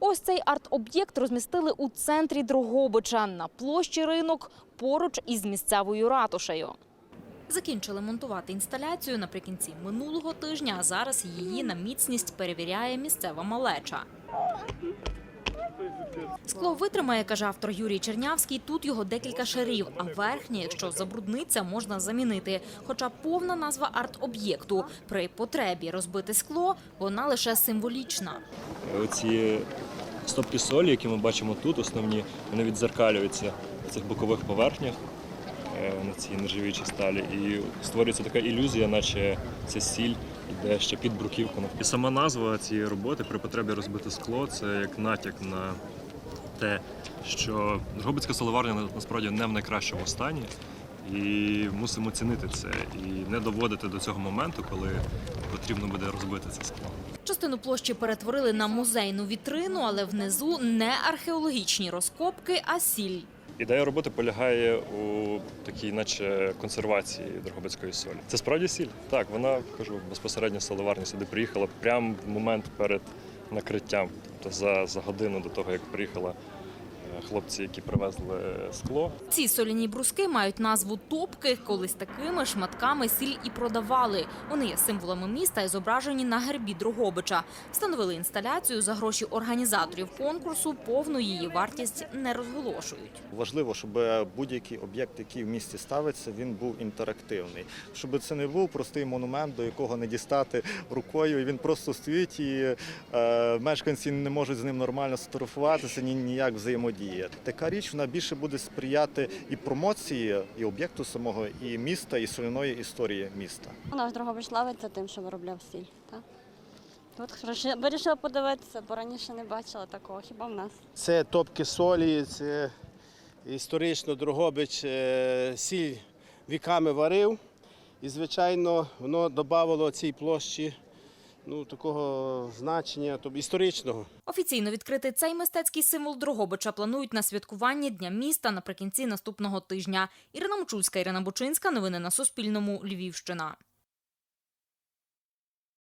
Ось цей арт-об'єкт розмістили у центрі Дрогобича на площі ринок поруч із місцевою ратушею. Закінчили монтувати інсталяцію наприкінці минулого тижня, а зараз її на міцність перевіряє місцева малеча. Скло витримає, каже автор Юрій Чернявський. Тут його декілька шарів, а верхнє, якщо забрудниться, можна замінити. Хоча повна назва арт-об'єкту при потребі розбити скло, вона лише символічна. Оці стопки солі, які ми бачимо тут, основні, вони відзеркалюються в цих бокових поверхнях е, на цій нержавіючій сталі. І створюється така ілюзія, наче ця сіль йде ще під бруківку. І сама назва цієї роботи при потребі розбити скло це як натяк на те, що Дрогобицька соловарня насправді не в найкращому стані. І мусимо цінити це і не доводити до цього моменту, коли потрібно буде розбити це скло. Частину площі перетворили на музейну вітрину, але внизу не археологічні розкопки, а сіль. Ідея роботи полягає у такій, наче консервації Дрогобицької солі. Це справді сіль. Так, вона кажу, безпосередньо з соловарні сюди приїхала прямо в момент перед накриттям, тобто за, за годину до того, як приїхали е, хлопці, які привезли скло. Ці соляні бруски мають назву топки. Колись такими шматками сіль і продавали. Вони є символами міста і зображені на гербі Дрогобича. Встановили інсталяцію за гроші організаторів конкурсу. Повну її вартість не розголошують. Важливо, щоб будь-який об'єкт, який в місті ставиться, він був інтерактивний. Щоб це не був простий монумент, до якого не дістати рукою. і Він просто стоїть і е, мешканці не можуть з ним нормально сфотографуватися, ні ніяк взаємодіяти. Така річ вона більше буде сприяти і промоції і об'єкту самого, і міста, і соляної історії міста. Наш Дрогобич славиться тим, що виробляв сіль. Так? Тут вирішила- вирішила подивитися, бо раніше не бачила такого, хіба в нас. Це топки солі, це історично Дрогобич е, сіль віками варив. І, звичайно, воно додавало цій площі ну, такого значення, тобто історичного. Офіційно відкрити цей мистецький символ Дрогобича планують на святкуванні Дня міста наприкінці наступного тижня. Ірина Мочульська, Ірина Бучинська. Новини на Суспільному. Львівщина.